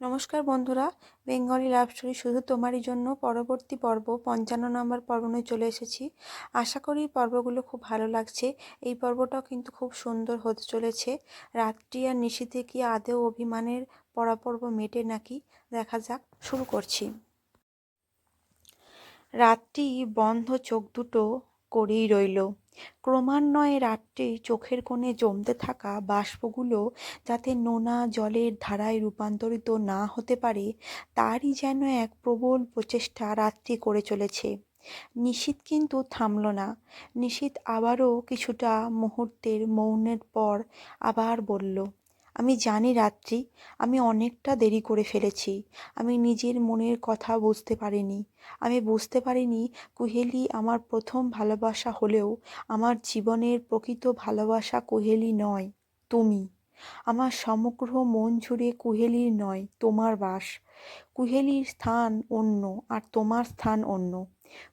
নমস্কার বন্ধুরা, Bengali love story শুধু তোমারই জন্য। পরবর্তী পর্ব, পঞ্চান্ন নম্বর পর্ব নিয়ে চলে এসেছি। আশা করি পর্বগুলো খুব ভালো লাগছে। এই পর্বটাও কিন্তু খুব সুন্দর হতে চলেছে। রাত্রি আর নিশীতে কি আদেও অভিমানের পরাপর্ব মেটে নাকি? দেখা যাক, শুরু করছি। রাত্রি, বন্ধ, চোখ দুটো করেই রইল। ক্রমান্বয়ে রাত্রে চোখের কোণে জমতে থাকা বাষ্পগুলো যাতে নোনা জলের ধারায় রূপান্তরিত না হতে পারে, তারই যেন এক প্রবল প্রচেষ্টা রাত্রি করে চলেছে। নিশীত কিন্তু থামল না। নিশীত আবারও কিছুটা মুহূর্তের মৌনের পর আবার বলল আমি জানি রাত্রি, আমি অনেকটা দেরি করে ফেলেছি। আমি নিজের মনের কথা বুঝতে পারিনি। আমি বুঝতে পারিনি কুহেলি আমার প্রথম ভালোবাসা হলেও আমার জীবনের প্রকৃত ভালোবাসা কুহেলি নয়, তুমি। আমার সমগ্র মন জুড়ে কুহেলির নয়, তোমার বাস। কুহেলির স্থান অন্য আর তোমার স্থান অন্য।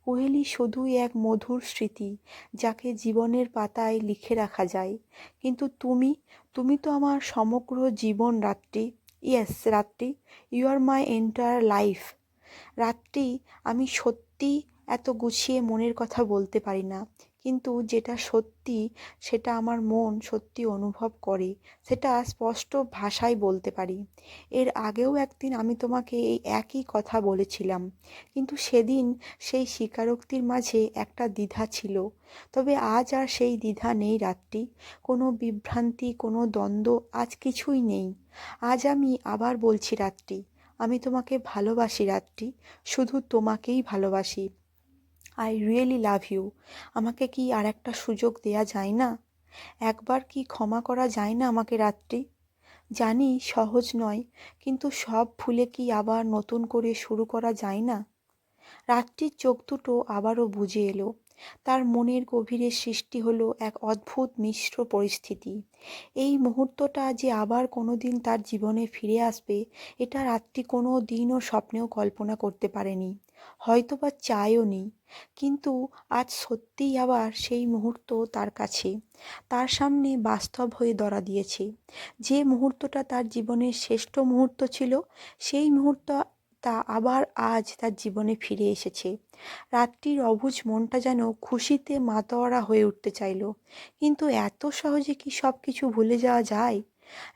কুহেলি শুধুই এক মধুর স্মৃতি, যাকে জীবনের পাতায় লিখে রাখা যায়। কিন্তু তুমি তুমি তো আমার সমগ্র জীবন Ratri yes Ratri you are my entire life Ratri, আমি সত্যি এত গুছিয়ে মনের কথা বলতে পারি না। কিন্তু যেটা সত্যি, সেটা আমার মন সত্যি অনুভব করে, সেটা স্পষ্ট ভাষায় বলতে পারি। এর আগেও একদিন আমি তোমাকে এই একই কথা বলেছিলাম, কিন্তু সেদিন সেই স্বীকারোক্তির মাঝে একটা দ্বিধা ছিল। তবে আজ আর সেই দ্বিধা নেই রাত্রি, কোনো বিভ্রান্তি, কোনো দ্বন্দ্ব আজ কিছুই নেই। আজ আমি আবার বলছি রাত্রি, আমি তোমাকে ভালোবাসি রাত্রি, শুধু তোমাকেই ভালোবাসি। আই রিয়েলি লাভ ইউ আমাকে কি আর একটা সুযোগ দেয়া যায় না? একবার কি ক্ষমা করা যায় না আমাকে রাত্রি? জানি সহজ নয়, কিন্তু সব ভুলে কি আবার নতুন করে শুরু করা যায় না? রাত্রির চোখ দুটো আবারও বুঝে এলো। তার মনের গভীরে সৃষ্টি হলো এক অদ্ভুত মিশ্র পরিস্থিতি। এই মুহূর্তটা যে আবার কোনো দিন তার জীবনে ফিরে আসবে, এটা রাত্রি কোনো দিনও স্বপ্নেও কল্পনা করতে পারেনি। হয়তো বা চায়ও নি কিন্তু আজ সত্যিই আবার সেই মুহূর্ত তার কাছে। তার সামনে বাস্তব হয়ে ধরা দিয়েছে। যে মুহূর্তটা তার জীবনের শ্রেষ্ঠ মুহূর্ত ছিল, সেই মুহূর্ত তা আবার আজ তার জীবনে ফিরে এসেছে। রাত্রির অবুঝ মনটা যেন খুশিতে মাতোয়ারা হয়ে উঠতে চাইল। কিন্তু এত সহজে কি সব কিছু ভুলে যাওয়া যায়?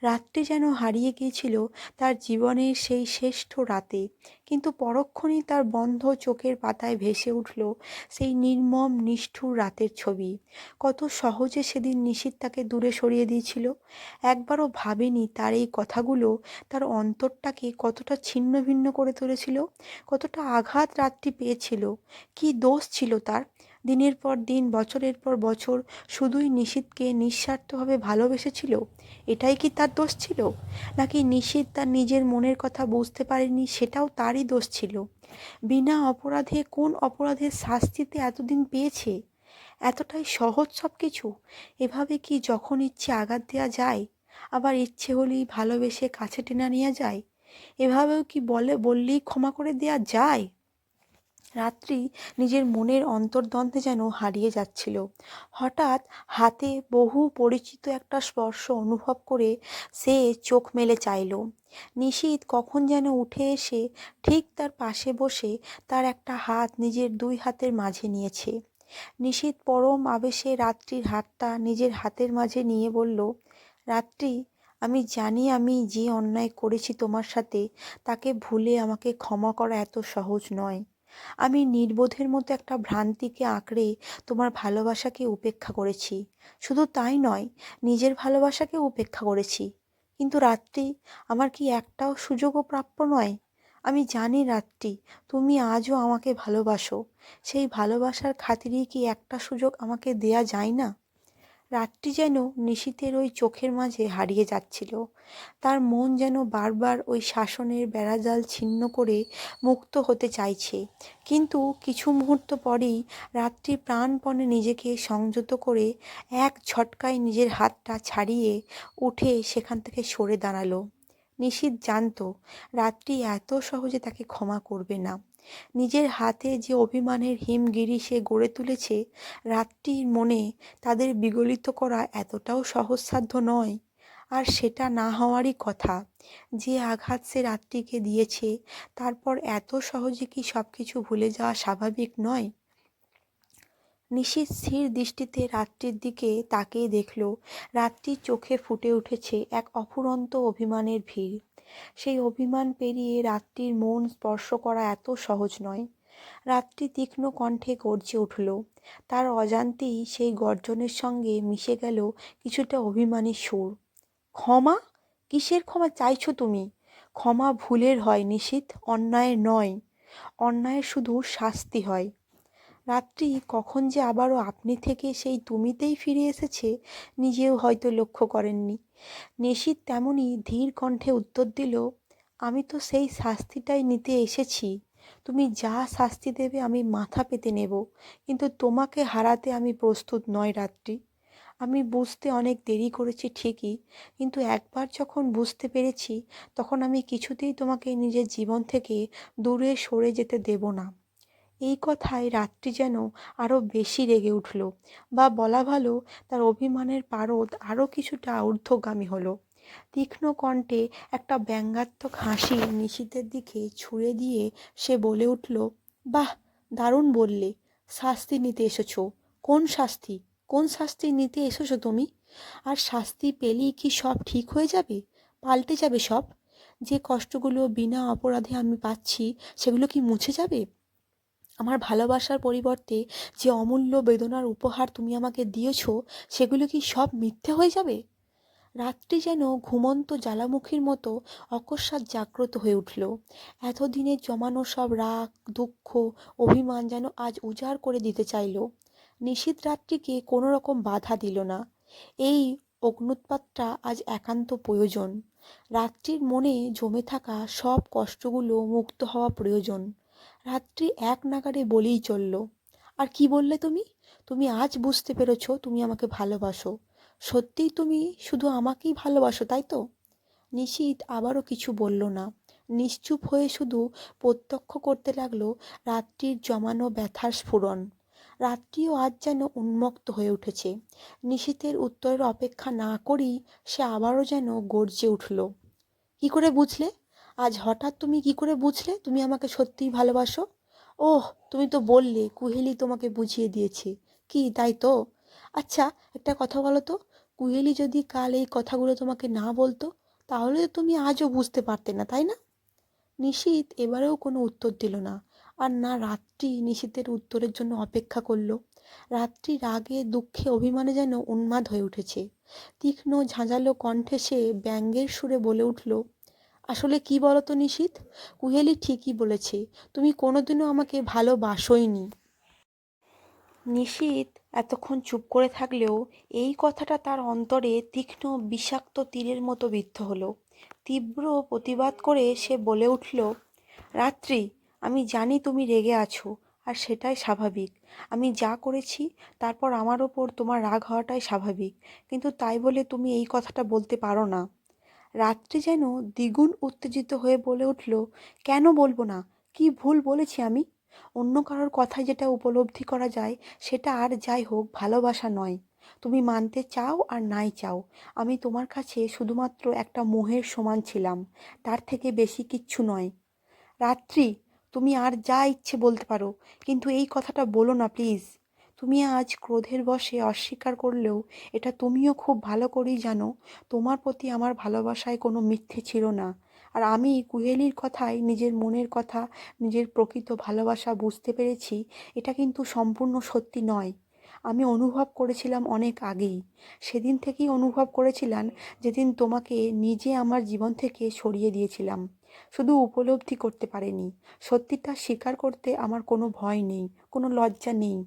রাত্রি যেন হারিয়ে গিয়েছিল তার জীবনের সেই শ্রেষ্ঠ রাতে। কিন্তু পরক্ষণেই তার বন্ধ চোখের পাতায় ভেসে উঠল সেই নির্মম, নিষ্ঠুর রাতের ছবি। কত সহজে সেদিন নিশীত তাকে দূরে সরিয়ে দিয়েছিল। একবারও ভাবেনি তার এই কথাগুলো তার অন্তরটাকে কতটা ছিন্ন ভিন্ন করে তুলেছিল, কতটা আঘাত রাত্রি পেয়েছিল। কি দোষ ছিল তার? দিনের পর দিন, বছরের পর বছর শুধুই নিশীথকে নিঃস্বার্থভাবে ভালোবেসেছিল? এটাই কি তার দোষ ছিল? নাকি নিশীথ তার নিজের মনের কথা বুঝতে পারেনি, সেটাও তারই দোষ ছিল? বিনা অপরাধে কোন অপরাধের শাস্তিতে এতদিন পেয়েছে? এতটাই সহজ সব কিছু এভাবে কি যখন ইচ্ছে আঘাত দেওয়া যায়, আবার ইচ্ছে হলেই ভালোবেসে কাছে টেনে নেওয়া যায়? এভাবেও কি বলে, বললেই ক্ষমা করে দেওয়া যায়? রাত্রি নিজের মনের অন্তর্দ্বন্দ্বে যেন হারিয়ে যাচ্ছিল। হঠাৎ হাতে বহু পরিচিত একটা স্পর্শ অনুভব করে সে চোখ মেলে চাইল। নিশীত কখন যেন উঠে এসে ঠিক তার পাশে বসে তার একটা হাত নিজের দুই হাতের মাঝে নিয়েছে। নিশীত পরম আবেশে রাত্রির হাতটা নিজের হাতের মাঝে নিয়ে বলল, রাত্রি, আমি জানি আমি যে অন্যায় করেছি তোমার সাথে, তাকে ভুলে আমাকে ক্ষমা করা এত সহজ নয়। আমি নির্বোধের মতো একটা ভ্রান্তিকে আঁকড়ে তোমার ভালোবাসাকে উপেক্ষা করেছি। শুধু তাই নয়, নিজের ভালোবাসাকে উপেক্ষা করেছি। কিন্তু রাত্রি, আমার কি একটাও সুযোগও প্রাপ্য নয়? আমি জানি রাত্রি, তুমি আজও আমাকে ভালোবাসো। সেই ভালোবাসার খাতিরেই কি একটা সুযোগ আমাকে দেয়া যায় না? রাতটি যেন নিশীথের ওই চোখের মাঝে হারিয়ে যাচ্ছিল। তার মন যেন বারবার ওই শাসনের বেড়াজাল ছিন্ন করে মুক্ত হতে চাইছে। কিন্তু কিছু মুহূর্ত পরেই রাত্রি প্রাণপণে নিজেকে সংযত করে এক ঝটকায় নিজের হাতটা ছাড়িয়ে উঠে সেখান থেকে সরে দাঁড়াল। নিশীত জানত, রাত্রি এত সহজে তাকে ক্ষমা করবে না। নিজের হাতে যে অভিমানের হিমগিরি সে গড়ে তুলেছে, রাত্রির মনে তাদের বিগলিত করা এতটাও সহজসাধ্য নয়। আর সেটা না হওয়ারই কথা, যে আঘাত সে রাত্রিকে দিয়েছে, তারপর এত সহজে কি সব কিছু ভুলে যাওয়া স্বাভাবিক নয়? নিশীথ স্থির দৃষ্টিতে রাত্রির দিকে তাকিয়ে দেখল রাত্রির চোখে ফুটে উঠেছে এক অফুরন্ত অভিমানের ভিড়। সেই অভিমান পেরিয়ে রাত্রির মন স্পর্শ করা এত সহজ নয়। রাত্রি তীক্ষ্ণ কণ্ঠে গর্জে উঠল। তার অজান্তেই সেই গর্জনের সঙ্গে মিশে গেল কিছুটা অভিমানী সুর। ক্ষমা? কিসের ক্ষমা চাইছো তুমি? ক্ষমা ভুলের হয় নিশীথ অন্যায়ের নয়। অন্যায়ের শুধু শাস্তি হয়। রাত্রি কখন যে আবারও আপনি থেকে সেই তুমিতেই ফিরে এসেছে, নিজেও হয়তো লক্ষ্য করেননি। নিশীথ তেমনই ধীর কণ্ঠে উত্তর দিল, আমি তো সেই শাস্তিটাই নিতে এসেছি। তুমি যা শাস্তি দেবে আমি মাথা পেতে নেব, কিন্তু তোমাকে হারাতে আমি প্রস্তুত নয় রাত্রি। আমি বুঝতে অনেক দেরি করেছি ঠিকই, কিন্তু একবার যখন বুঝতে পেরেছি, তখন আমি কিছুতেই তোমাকে নিজের জীবন থেকে দূরে সরে যেতে দেব না। এই কথায় রাত্রি যেন আরও বেশি রেগে উঠল বা বলা ভালো তার অভিমানের পারদ আরও কিছুটা ঊর্ধ্বগামী হলো। তীক্ষ্ণ কণ্ঠে একটা ব্যঙ্গাত্মক হাসি নিশীথের দিকে ছুঁড়ে দিয়ে সে বলে উঠল, বাহ, দারুণ বললে। শাস্তি নিতে এসেছ। কোন শাস্তি? কোন শাস্তি নিতে এসেছ তুমি? আর শাস্তি পেলেই কি সব ঠিক হয়ে যাবে? পাল্টে যাবে সব? যে কষ্টগুলো বিনা অপরাধে আমি পাচ্ছি সেগুলো কি মুছে যাবে? আমার ভালোবাসার পরিবর্তে যে অমূল্য বেদনার উপহার তুমি আমাকে দিয়েছ, সেগুলো কি সব মিথ্যে হয়ে যাবে? রাত্রি যেন ঘুমন্ত জ্বালামুখীর মতো অকস্মাৎ জাগ্রত হয়ে উঠল। এতদিনের জমানো সব রাগ, দুঃখ, অভিমান যেন আজ উজাড় করে দিতে চাইল। নিশীত রাত্রিকে কোনো রকম বাধা দিল না। এই অগ্নুৎপাতটা আজ একান্ত প্রয়োজন। রাত্রির মনে জমে থাকা সব কষ্টগুলো মুক্ত হওয়া প্রয়োজন। রাত্রি এক নাগারে বলেই চলল, আর কি বললে তুমি? তুমি আজ বুঝতে পেরেছ তুমি আমাকে ভালোবাসো। সত্যিই তুমি শুধু আমাকেই ভালোবাসো, তাই তো? নিশীত আবারও কিছু বলল না। নিশ্চুপ হয়ে শুধু প্রত্যক্ষ করতে লাগল রাত্রির জমানো ব্যথার স্ফুরণ। রাত্রিও আজ যেন উন্মুক্ত হয়ে উঠেছে। নিশীথের উত্তরের অপেক্ষা না করেই সে আবারও যেন গর্জে উঠল, কি করে বুঝলে? আজ হঠাৎ তুমি কি করে বুঝলে? তুমি আমাকে সত্যিই ভালোবাসো? ওহ, তুমি তো বললে, কুহেলি তোমাকে বুঝিয়ে দিয়েছে। কি, তাই তো? আচ্ছা একটা কথা বলো তো। কুহেলি যদি কাল এই কথাগুলো তোমাকে না বলতো, তাহলে তো তুমি আজও বুঝতে পারতে না, তাই না? নিশীত এবারেও কোনো উত্তর দিল না। আর না, রাত্রি নিশীতের উত্তরের জন্য অপেক্ষা করল। রাত্রি রাগে দুঃখে অভিমানে যেন উন্মাদ হয়ে উঠেছে। তীক্ষ্ণ ঝাঁঝালো কণ্ঠে সে ব্যঙ্গের সুরে বলে উঠল আসলে কি বলো তো নিশীত? কুহেলি ঠিকই বলেছে, তুমি কোনোদিনও আমাকে ভালোবাসোইনি। নিশীত এতক্ষণ চুপ করে থাকলেও এই কথাটা তার অন্তরে তীক্ষ্ণ, বিষাক্ত তীরের মতো বিদ্ধ হলো। তীব্র প্রতিবাদ করে সে বলে উঠল, রাত্রি, আমি জানি তুমি রেগে আছো, আর সেটাই স্বাভাবিক। আমি যা করেছি, তারপর আমার ওপর তোমার রাগ হওয়াটাই স্বাভাবিক। কিন্তু তাই বলে তুমি এই কথাটা বলতে পারো না। রাত্রি যেন দ্বিগুণ উত্তেজিত হয়ে বলে উঠল, কেন বলব না? কি ভুল বলেছি আমি? অন্য কারোর কথায় যেটা উপলব্ধি করা যায়, সেটা আর যাই হোক, ভালোবাসা নয়। তুমি মানতে চাও আর নাই চাও। আমি তোমার কাছে শুধুমাত্র একটা মোহের সমান ছিলাম। তার থেকে বেশি কিচ্ছু নয়। রাত্রি, তুমি আর যা ইচ্ছে বলতে পারো, কিন্তু এই কথাটা বলো না, প্লিজ। তুমি আজ ক্রোধের বশে অস্বীকার করলেও এটা তুমিও খুব ভালো করেই জানো, তোমার প্রতি আমার ভালোবাসায় কোনো মিথ্যে ছিল না। আর আমি কুহেলির কথায় নিজের মনের কথা, নিজের প্রকৃত ভালোবাসা বুঝতে পেরেছি, এটা কিন্তু সম্পূর্ণ সত্যি নয়। আমি অনুভব করেছিলাম অনেক আগেই। সেদিন থেকেই অনুভব করেছিলাম, যেদিন তোমাকে নিজে আমার জীবন থেকে সরিয়ে দিয়েছিলাম। শুধু উপলব্ধি করতে পারেনি। সত্যিটা স্বীকার করতে আমার কোনো ভয় নেই, কোনো লজ্জা নেই।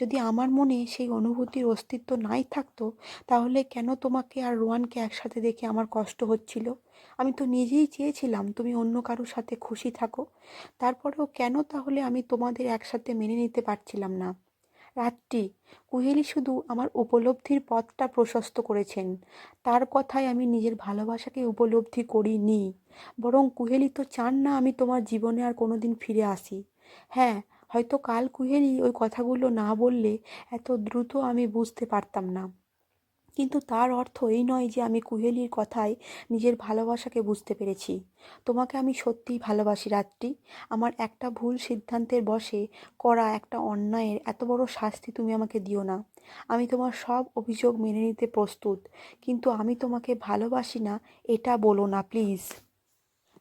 যদি আমার মনে সেই অনুভূতির অস্তিত্ব নাই থাকতো, তাহলে কেন তোমাকে আর রোয়ানকে একসাথে দেখে আমার কষ্ট হচ্ছিল? আমি তো নিজেই চেয়েছিলাম তুমি অন্য কারোর সাথে খুশি থাকো। তারপরেও কেন তাহলে আমি তোমাদের একসাথে মেনে নিতে পারছিলাম না? রাত্রি, কুহেলি শুধু আমার উপলব্ধির পথটা প্রশস্ত করেছেন। তার কথায় আমি নিজের ভালোবাসাকে উপলব্ধি করিনি। বরং কুহেলি তো চান না আমি তোমার জীবনে আর কোনো দিন ফিরে আসি। হ্যাঁ হয়তো কাল কুহেলি ওই কথাগুলো না বললে এত দ্রুত আমি বুঝতে পারতাম না। কিন্তু তার অর্থ এই নয় যে আমি কুহেলির কথায় নিজের ভালোবাসাকে বুঝতে পেরেছি। তোমাকে আমি সত্যিই ভালোবাসি, রাত্রি। আমার একটা ভুল সিদ্ধান্তের বসে করা একটা অন্যায়ের এত বড় শাস্তি তুমি আমাকে দিও না। আমি তোমার সব অভিযোগ মেনে নিতে প্রস্তুত, কিন্তু আমি তোমাকে ভালোবাসি না, এটা বলো না, প্লিজ।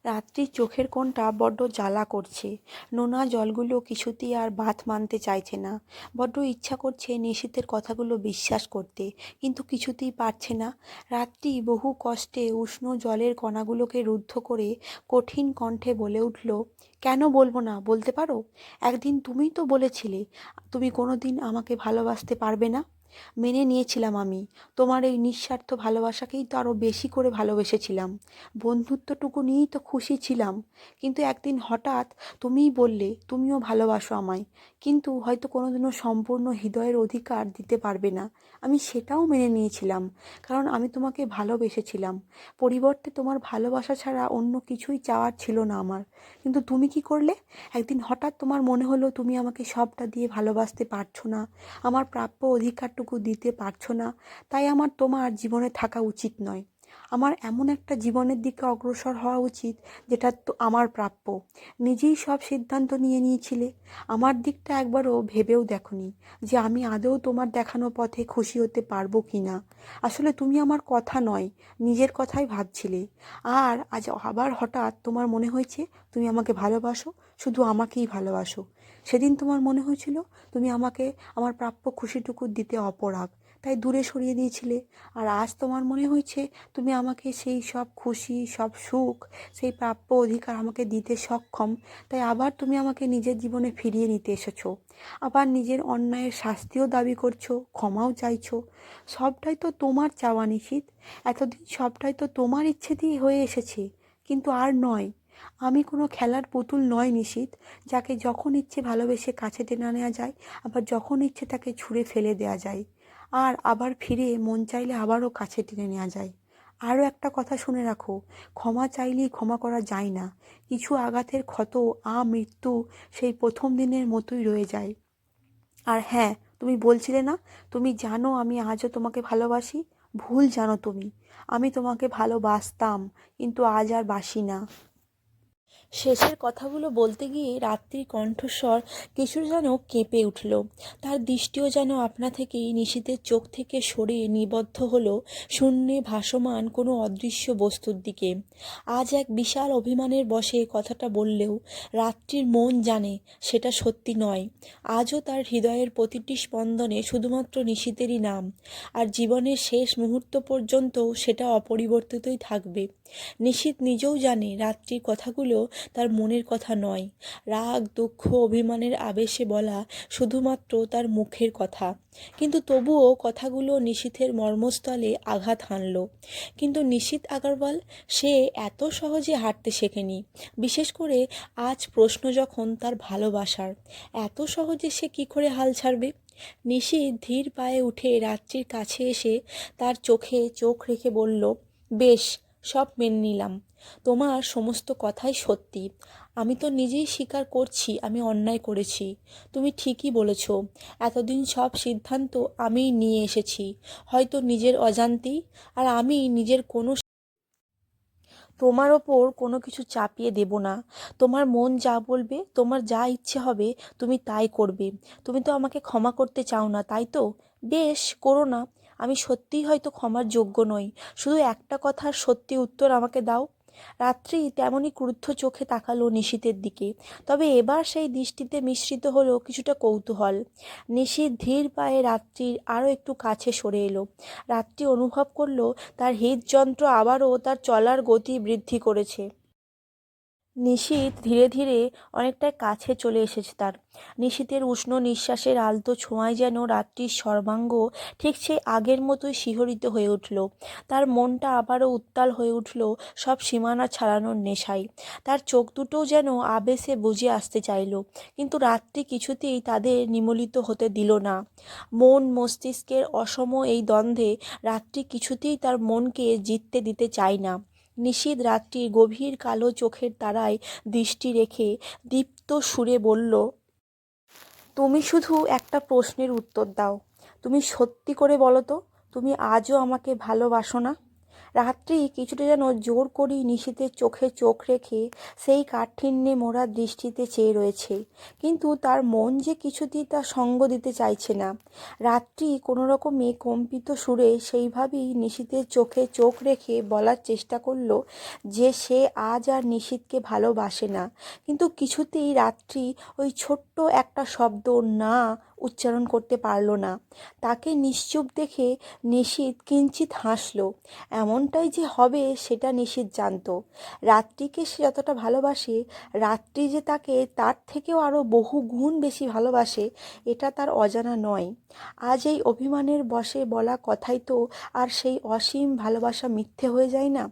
রাত্রির চোখের কোণটা বড্ড জ্বালা করছে। নোনা জলগুলো কিছুতেই আর বাত মানতে চাইছে না। বড্ড ইচ্ছা করছে নিশীথের কথাগুলো বিশ্বাস করতে, কিন্তু কিছুতেই পারছে না। রাত্রি বহু কষ্টে উষ্ণ জলের কণাগুলোকে রুদ্ধ করে কঠিন কণ্ঠে বলে উঠল, কেন বলব না, বলতে পারো? একদিন তুমিই তো বলেছিলে, তুমি কোনো দিন আমাকে ভালোবাসতে পারবে না? মেনে নিয়েছিলাম আমি। তোমার এই নিঃস্বার্থ ভালোবাসাকেই তো আরও বেশি করে ভালোবেসেছিলাম। বন্ধুত্বটুকু নিয়েই তো খুশি ছিলাম। কিন্তু একদিন হঠাৎ তুমিই বললে, তুমিও ভালোবাসো আমায়। কিন্তু হয়তো কোনোদিনও সম্পূর্ণ হৃদয়ের অধিকার দিতে পারবে না। আমি সেটাও মেনে নিয়েছিলাম। কারণ আমি তোমাকে ভালোবেসেছিলাম। পরিবর্তে তোমার ভালোবাসা ছাড়া অন্য কিছুই চাওয়ার ছিল না আমার। কিন্তু তুমি কি করলে? একদিন হঠাৎ তোমার মনে হলো, তুমি আমাকে সবটা দিয়ে ভালোবাসতে পারছ না। আমার প্রাপ্য অধিকারটুকু দিতে পারছ না। তাই আমার তোমার জীবনে থাকা উচিত নয়। আমার এমন একটা জীবনের দিকে অগ্রসর হওয়া উচিত, যেটা তো আমার প্রাপ্য। নিজেই সব সিদ্ধান্ত নিয়ে নিয়েছিলে। আমার দিকটা একবারও ভেবেও দেখনি যে আমি আদৌ তোমার দেখানো পথে খুশি হতে পারব কি না আসলে তুমি আমার কথা নয়, নিজের কথাই ভাবছিলে। আর আজ আবার হঠাৎ তোমার মনে হয়েছে, তুমি আমাকে ভালোবাসো, শুধু আমাকেই ভালোবাসো। সেদিন তোমার মনে হয়েছিল, তুমি আমাকে, আমার প্রাপ্য খুশিটুকু দিতে অপরাগ। তাই দূরে সরিয়ে দিয়েছিলে। আর আজ তোমার মনে হয়েছে তুমি আমাকে সেই সব খুশি, সব সুখ, সেই প্রাপ্য অধিকার আমাকে দিতে সক্ষম। তাই আবার তুমি আমাকে নিজের জীবনে ফিরিয়ে নিতে এসেছ। আবার নিজের অন্যায়ের শাস্তিও দাবি করছ, ক্ষমাও চাইছো। সবটাই তো তোমার চাওয়া নিশীত এতদিন সবটাই তো তোমার ইচ্ছে দিয়ে হয়ে এসেছে। কিন্তু আর নয়। আমি কোনো খেলার পুতুল নয় নিশীত যাকে যখন ইচ্ছে ভালোবেসে কাছে টেনে নেওয়া যায়, আবার যখন ইচ্ছে তাকে ছুঁড়ে ফেলে দেওয়া যায়। আর আবার ফিরে মন চাইলে আবারও কাছে টেনে নেওয়া যায়। আরও একটা কথা শুনে রাখো, ক্ষমা চাইলেই ক্ষমা করা যায় না। কিছু আঘাতের ক্ষত, আ, মৃত্যু সেই প্রথম দিনের মতোই রয়ে যায়। আর হ্যাঁ তুমি বলছিলে না? তুমি জানো আমি আজও তোমাকে ভালোবাসি? ভুল জানো তুমি। আমি তোমাকে ভালোবাসতাম, কিন্তু আজ আর বাসি না। শেষের কথাগুলো বলতে গিয়ে রাত্রির কণ্ঠস্বর কিছু যেন কেঁপে উঠল। তার দৃষ্টিও যেন আপনা থেকেই নিশীতের চোখ থেকে সরে নিবদ্ধ হলো শূন্যে ভাসমান কোনো অদৃশ্য বস্তুর দিকে। আজ এক বিশাল অভিমানের বসে কথাটা বললেও রাত্রির মন জানে সেটা সত্যি নয়। আজও তার হৃদয়ের প্রতিটি স্পন্দনে শুধুমাত্র নিশীতেরই নাম। আর জীবনের শেষ মুহূর্ত পর্যন্ত সেটা অপরিবর্তিতই থাকবে। নিশীত নিজেও জানে রাত্রির কথাগুলো তার মনের কথা নয়। রাগ, দুঃখ, অভিমানের আবেশে বলা শুধুমাত্র তার মুখের কথা। কিন্তু তবুও কথাগুলো নিশীথের মর্মস্থলে আঘাত হানল। কিন্তু নিশীত আগরওয়াল, সে এত সহজে হাঁটতে শেখেনি। বিশেষ করে আজ প্রশ্ন যখন তার ভালোবাসার, এত সহজে সে কী করে হাল ছাড়বে? নিশীত ধীর পায়ে উঠে রাত্রির কাছে এসে তার চোখে চোখ রেখে বলল, বেশ সব মেনে নিলাম। তোমার সমস্ত কথাই সত্যি। আমি তো নিজেই স্বীকার করছি, আমি অন্যায় করেছি। তুমি ঠিকই বলেছ। এতদিন সব সিদ্ধান্ত আমিই নিয়ে এসেছি। হয়তো নিজের অজান্তি আর আমি নিজের কোনো তোমার ওপর কোনো কিছু চাপিয়ে দেব না। তোমার মন যা বলবে, তোমার যা ইচ্ছে হবে, তুমি তাই করবে। তুমি তো আমাকে ক্ষমা করতে চাও না, তাই তো? বেশ, করো না। আমি সত্যিই হয়তো ক্ষমার যোগ্য নই। শুধু একটা কথার সত্যি উত্তর আমাকে দাও। রাত্রি তেমনই ক্রুদ্ধ চোখে তাকালো নিশীতের দিকে। তবে এবার সেই দৃষ্টিতে মিশ্রিত হলো কিছুটা কৌতূহল। নিশীত ধীর পায়ে রাত্রির আরও একটু কাছে সরে এলো। রাত্রি অনুভব করল তার হৃদযন্ত্র আবারও তার চলার গতি বৃদ্ধি করেছে। নিশীত ধীরে ধীরে অনেকটাই কাছে চলে এসেছে তার। নিশীতের উষ্ণ নিঃশ্বাসের আলতো ছোঁয়ায় যেন রাত্রির সর্বাঙ্গ ঠিক সেই আগের মতোই শিহরিত হয়ে উঠল। তার মনটা আবারও উত্তাল হয়ে উঠল সব সীমানা ছাড়ানোর নেশায়। তার চোখ দুটোও যেন আবেশে বুঝে আসতে চাইল, কিন্তু রাত্রি কিছুতেই তাদের নিমলিত হতে দিল না। মন মস্তিষ্কের অসম এই দ্বন্দ্বে রাত্রি কিছুতেই তার মনকে জিততে দিতে চায় না। নিশীত রাত্রির গভীর কালো চোখের তারায় দৃষ্টি রেখে দীপ্ত সুরে বলল, তুমি শুধু একটা প্রশ্নের উত্তর দাও। তুমি সত্যি করে বলো তো, তুমি আজও আমাকে ভালোবাসো না? রাত্রি কিছুটা যেন জোর করেই নিশীথের চোখে চোখ রেখে সেই কাঠিন্যে মোড়া দৃষ্টিতে চেয়ে রয়েছে। কিন্তু তার মন যে কিছুতেই তার সঙ্গ দিতে চাইছে না। রাত্রি কোনো রকমে কম্পিত সুরে সেইভাবেই নিশীথের চোখে চোখ রেখে বলার চেষ্টা করল যে সে আজ আর নিশীথকে ভালোবাসে না। কিন্তু কিছুতেই রাত্রি ওই ছোট্ট একটা শব্দ, না উচ্চারণ করতে পারল না। তাকে নিশ্চুপ দেখে নিশীথ কিঞ্চিত হাসল। এমনটাই যে হবে, সেটা নিশীথ জানত। রাত্রিকে সে যতটা ভালোবাসে, রাত্রি যে তাকে তার থেকেও আরও বহু গুণ বেশি ভালোবাসে, এটা তার অজানা নয়। আজ এই অভিমানের বসে বলা কথাই তো, আর সেই অসীম ভালোবাসা মিথ্যে হয়ে যায় না?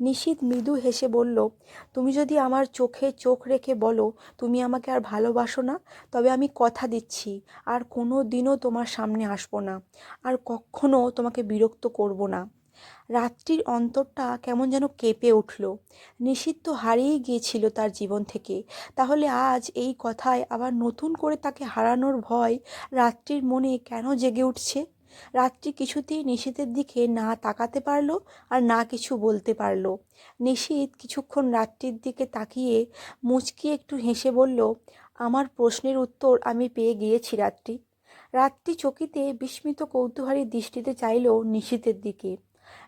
নিশীথ মৃদু হেসে বলল, তুমি যদি আমার চোখে চোখ রেখে বলো, তুমি আমাকে আর ভালোবাসো না? তবে আমি কথা দিচ্ছি, আর কোনো দিনও তোমার সামনে আসব না, আর কখনো তোমাকে বিরক্ত করব না। রাত্রির অন্তরটা কেমন যেন কেঁপে উঠল। নিষিদ্ধ হারিয়ে গিয়েছিল তার জীবন থেকে। তাহলে আজ এই কথায় আবার নতুন করে তাকে হারানোর ভয় রাত্রির মনে কেন জেগে উঠছে? রাত্রি কিছুতেই নিশীথের দিকে না তাকাতে পারল আর না কিছু বলতে পারল। নিশীথ কিছুক্ষণ রাত্রির দিকে তাকিয়ে মুচকি একটু হেসে বলল, আমার প্রশ্নের উত্তর আমি পেয়ে গিয়েছি রাত্রি। রাত্রি চকিতে বিস্মিত কৌতূহলী দৃষ্টিতে চাইল নিশীথের দিকে।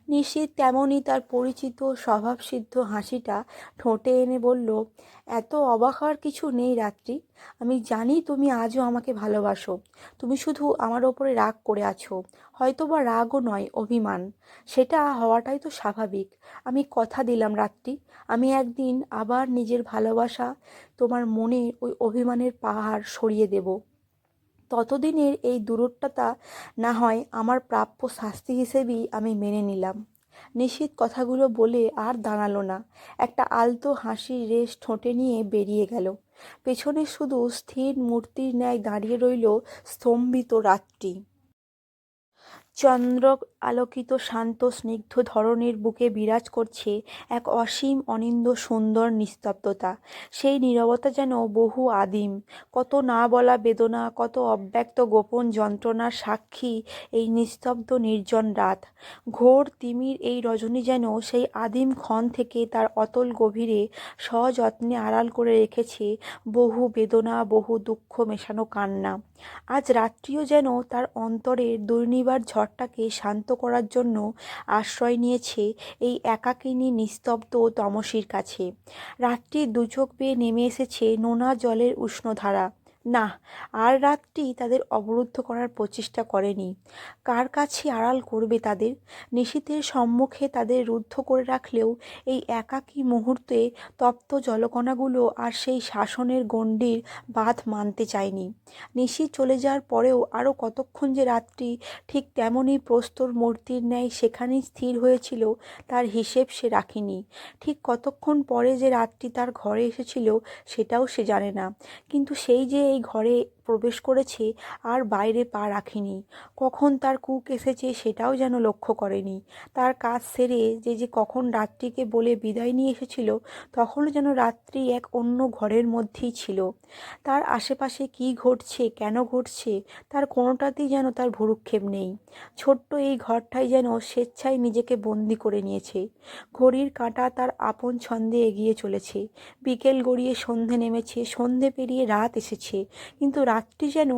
নিশীথ তেমনই তার পরিচিত স্বভাবসিদ্ধ হাসিটা ঠোঁটে এনে বলল, এত অবাক হওয়ার কিছু নেই রাত্রি। আমি জানি তুমি আজও আমাকে ভালোবাসো। তুমি শুধু আমার ওপরে রাগ করে আছো। হয়তো বা রাগও নয়, অভিমান। সেটা হওয়াটাই তো স্বাভাবিক। আমি কথা দিলাম রাত্রি। আমি একদিন আবার নিজের ভালোবাসা তোমার মনে ওই অভিমানের পাহাড় সরিয়ে দেব। ততদিনের এই দূরত্বতা না হয় আমার প্রাপ্য শাস্তি হিসেবেই আমি মেনে নিলাম। নিশীত কথাগুলো বলে আর দাঁড়াল না। একটা আলতো হাসির রেশ ঠোঁটে নিয়ে বেরিয়ে গেল। পেছনে শুধু স্থির মূর্তির ন্যায় দাঁড়িয়ে রইল স্তম্ভিত রাত্রি চন্দ্র আলোকিত শান্ত স্নিগ্ধ ধরনের বুকে বিরাজ করছে এক অসীম অনিন্দ সুন্দর নিস্তব্ধতা। সেই নীরবতা যেন বহু আদিম। কত না বলা বেদনা, কত অব্যক্ত গোপন যন্ত্রণার সাক্ষী এই নিস্তব্ধ নির্জন রাত। ঘোর তিমির এই রজনী যেন সেই আদিম ক্ষণ থেকে তার অতল গভীরে সযত্নে আড়াল করে রেখেছে বহু বেদনা, বহু দুঃখ মেশানো কান্না। আজ রাত্রিও যেন তার অন্তরের দুর্নিবার ঝড়টাকে শান্ত করার জন্য আশ্রয় নিয়েছে এই একাকিনী নিস্তব্ধ তমসির কাছে। রাত্রির দুচোখ বেয়ে নেমে এসেছে নোনা জলের উষ্ণধারা। না, আর রাতটি তাদের অবরুদ্ধ করার প্রচেষ্টা করেনি। কার কাছে আড়াল করবে তাদের? নিশীতের সম্মুখে তাদের রুদ্ধ করে রাখলেও এই একাকী মুহূর্তে তপ্ত জলকণাগুলো আর সেই শাসনের গণ্ডির বাঁধ মানতে চায়নি। নিশি চলে যাওয়ার পরেও আরও কতক্ষণ যে রাত্রি ঠিক তেমনই প্রস্তর মূর্তির ন্যায় সেখানেই স্থির হয়েছিল, তার হিসেব সে রাখেনি। ঠিক কতক্ষণ পরে যে রাত্রি তার ঘরে এসেছিল সেটাও সে জানে না। কিন্তু সেই যে ঘরে প্রবেশ করেছে আর বাইরে পা রাখেনি। কখন তার কুক এসেছে সেটাও যেন লক্ষ্য করেনি। তার কাজ সেরে যে যে কখন রাত্রিকে বলে বিদায় নিয়ে এসেছিল, তখনও যেন রাত্রি এক অন্য ঘরের মধ্যেই ছিল। তার আশেপাশে কি ঘটছে, কেন ঘটছে, তার কোনোটাতেই যেন তার ভুরুক্ষেপ নেই। ছোট্ট এই ঘরটাই যেন স্বেচ্ছায় নিজেকে বন্দি করে নিয়েছে। ঘড়ির কাঁটা তার আপন ছন্দে এগিয়ে চলেছে। বিকেল গড়িয়ে সন্ধে নেমেছে, সন্ধে পেরিয়ে রাত এসেছে। কিন্তু রাতটি যেন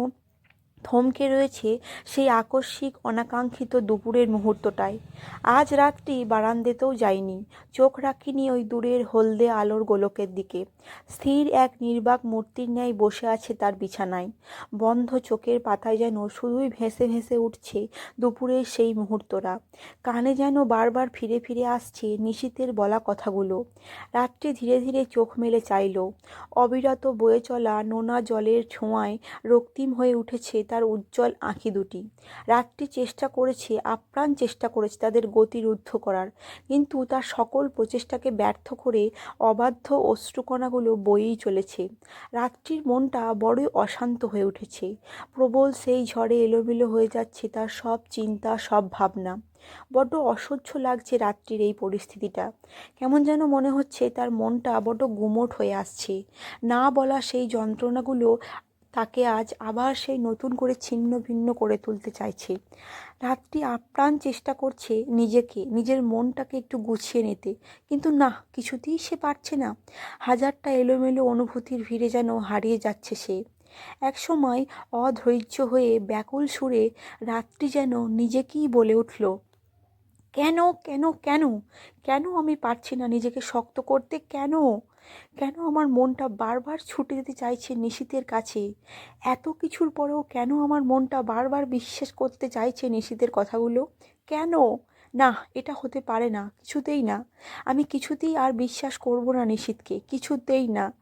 থমকে রয়েছে সেই আকস্মিক, অনাকাঙ্ক্ষিত দুপুরের মুহূর্তটায় আজ রাত্রি বারান্দেতেও যায়নি চোখ রাখিনি ওই দূরের হলদে আলোর গোলকের দিকে। স্থির এক নির্বাক মূর্তির ন্যায় বসে আছে তার বিছানায়। বন্ধ চোখের পাতায় যেন শুধুই ভেসে ভেসে উঠছে দুপুরের সেই মুহূর্তটা। কানে যেন বারবার ফিরে ফিরে আসছে নিশীতের বলা কথাগুলো। রাত্রি ধীরে ধীরে চোখ মেলে চাইল। অবিরত বয়ে চলা নোনা জলের ছোঁয়ায় রক্তিম হয়ে উঠেছে তার উজ্জ্বল আঁখি দুটি। রাতটি চেষ্টা করেছে, আপ্রাণ চেষ্টা করেছে তাদের গতি রুদ্ধ করার। কিন্তু তার সকল প্রচেষ্টাকে ব্যর্থ করে অবাধ্য অশ্রুকণাগুলো বয়েই চলেছে। রাত্রির মনটা বড়ই অশান্ত হয়ে উঠেছে। প্রবল সেই ঝড়ে এলোমেলো হয়ে যাচ্ছে তার সব চিন্তা, সব ভাবনা। বড্ড অসহ্য লাগছে রাত্রির এই পরিস্থিতিটা। কেমন যেন মনে হচ্ছে তার মনটা বড্ড গুমোট হয়ে আসছে। না বলা সেই যন্ত্রণাগুলো তাকে আজ আবার সেই নতুন করে ছিন্ন ভিন্ন করে তুলতে চাইছে। রাত্রি আপ্রাণ চেষ্টা করছে নিজেকে, নিজের মনটাকে একটু গুছিয়ে নিতে। কিন্তু না, কিছুতেই সে পারছে না। হাজারটা এলোমেলো অনুভূতির ভিড়ে যেন হারিয়ে যাচ্ছে সে। একসময় অধৈর্য হয়ে ব্যাকুল সুরে রাত্রি যেন নিজেকেই বলে উঠল, কেন কেন কেন? কেন আমি পারছি না নিজেকে শক্ত করতে? কেন? কেন আমার মনটা বারবার ছুটে যেতে চাইছে নিশীতের কাছে? এত কিছুর পরেও কেন আমার মনটা বারবার বিশ্বাস করতে চাইছে নিশীতের কথাগুলো? কেন? না, এটা হতে পারে না, কিছুতেই না। আমি কিছুতেই আর বিশ্বাস করব না নিশীথকে, কিছুতেই না।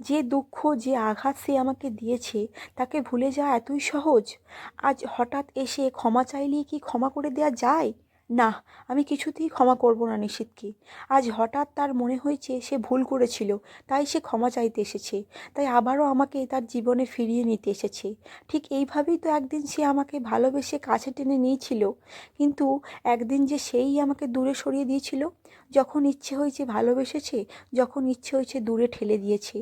যে দুঃখ, যে আঘাত সে আমাকে দিয়েছে, তাকে ভুলে যাওয়া এতই সহজ? আজ হঠাৎ এসে ক্ষমা চাইলেই কি ক্ষমা করে দেওয়া যায়? না, আমি কিছুতেই ক্ষমা করব না নিশীথকে আজ হঠাৎ তার মনে হয়েছে সে ভুল করেছিল, তাই সে ক্ষমা চাইতে এসেছে, তাই আবারও আমাকে তার জীবনে ফিরিয়ে নিতে এসেছে। ঠিক এইভাবেই তো একদিন সে আমাকে ভালোবেসে কাছে টেনে নিয়েছিল, কিন্তু একদিন যে সেই আমাকে দূরে সরিয়ে দিয়েছিল, যখন ইচ্ছে হয়েছে ভালোবেসেছে, যখন ইচ্ছে হয়েছে দূরে ঠেলে দিয়েছে।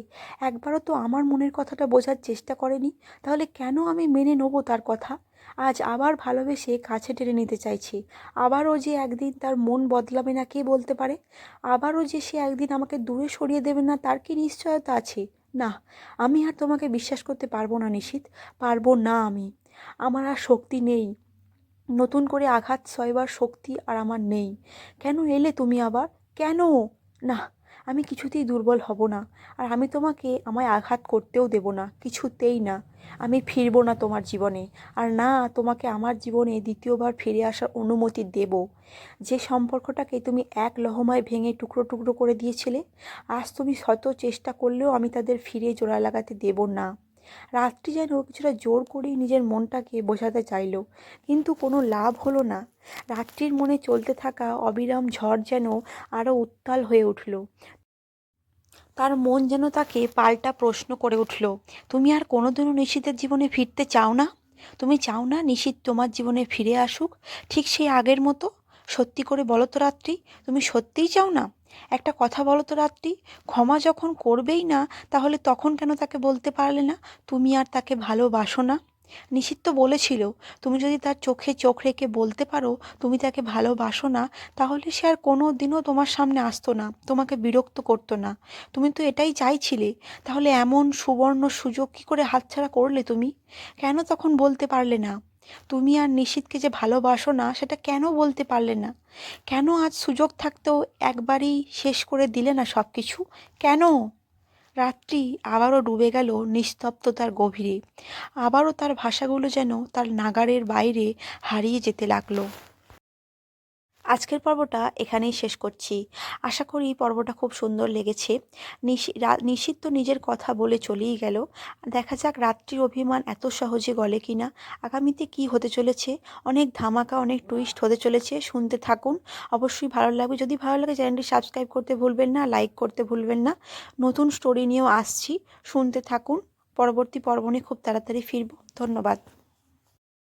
একবারও তো আমার মনের কথাটা বোঝার চেষ্টা করেনি, তাহলে কেন আমি মেনে নেব তার কথা? আজ আবার ভালোবেসে কাছে টেনে নিতে চাইছে। আবারও যে একদিন তার মন বদলাবে না কে বলতে পারে? আবারও যে সে একদিন আমাকে দূরে সরিয়ে দেবে না তার কি নিশ্চয়তা আছে? না, আমি আর তোমাকে বিশ্বাস করতে পারব না নিশীত, পারব না আমি। আমার আর শক্তি নেই। নতুন করে আঘাত সয়বার শক্তি আর আমার নেই। কেন এলে তুমি আবার? কেন? না আমি কিছুতেই দুর্বল হব না, আর আমি তোমাকে আমায় আঘাত করতেও দেব না, কিছুতেই না। আমি ফিরবো না তোমার জীবনে, আর না, তোমাকে আমার জীবনে দ্বিতীয়বার ফিরে আসার অনুমতি দেব। যে সম্পর্কটাকে তুমি এক লহমায় ভেঙে টুকরো টুকরো করে দিয়েছিলে, আজ তুমি শত চেষ্টা করলেও আমি তাদের ফিরে জোড়া লাগাতে দেব না। রাত্রি যেন কিছুটা জোর করেই নিজের মনটাকে বোঝাতে চাইল, কিন্তু কোনো লাভ হলো না। রাত্রির মনে চলতে থাকা অবিরাম ঝড় যেন আরও উত্তাল হয়ে উঠল। তার মন যেন তাকে পাল্টা প্রশ্ন করে উঠল, তুমি আর কোনোদিনও নিশীতের জীবনে ফিরতে চাও না? তুমি চাও না নিশীত তোমার জীবনে ফিরে আসুক? ঠিক সেই আগের মতো? সত্যি করে বলো তো রাত্রি, তুমি সত্যিই চাও না? একটা কথা বলো তো রাত্রি, ক্ষমা যখন করবেই না, তাহলে তখন কেন তাকে বলতে পারলে না? তুমি আর তাকে ভালোবাসো না? নিশিত তো বলেছিল, তুমি যদি তার চোখে চোখ রেখে বলতে পারো, তুমি তাকে ভালোবাসো না, তাহলে সে আর কোনো দিনও তোমার সামনে আসতো না, তোমাকে বিরক্ত করতো না। তুমি তো এটাই চাইছিলে, তাহলে এমন সুবর্ণ সুযোগ কী করে হাতছাড়া করলে তুমি? কেন তখন বলতে পারলে না? তুমি আর নিশীথকে যে ভালোবাসো না, সেটা কেন বলতে পারলে না? কেন আজ সুযোগ থাকতেও একবারই শেষ করে দিলে না সব কিছু কেন? রাত্রি আবারও ডুবে গেল নিস্তব্ধতার গভীরে। আবারও তার ভাষাগুলো যেন তার নাগারের বাইরে হারিয়ে যেতে লাগল। আজকের পর্বটা এখানেই শেষ করছি। আশা করি পর্বটা খুব সুন্দর লেগেছে। নিশি নিশিত তো নিজের কথা বলে চলেই গেল। দেখা যাক রাত্রির অভিমান এত সহজে গলে কি না আগামীতে কি হতে চলেছে? অনেক ধামাকা, অনেক টুইস্ট হতে চলেছে। শুনতে থাকুন। অবশ্যই ভালো লাগবে। যদি ভালো লাগে, চ্যানেলটি সাবস্ক্রাইব করতে ভুলবেন না লাইক করতে ভুলবেন না। নতুন স্টোরি নিয়েও আসছি। শুনতে থাকুন। পরবর্তী পর্ব নিয়ে খুব তাড়াতাড়ি ফিরব। ধন্যবাদ।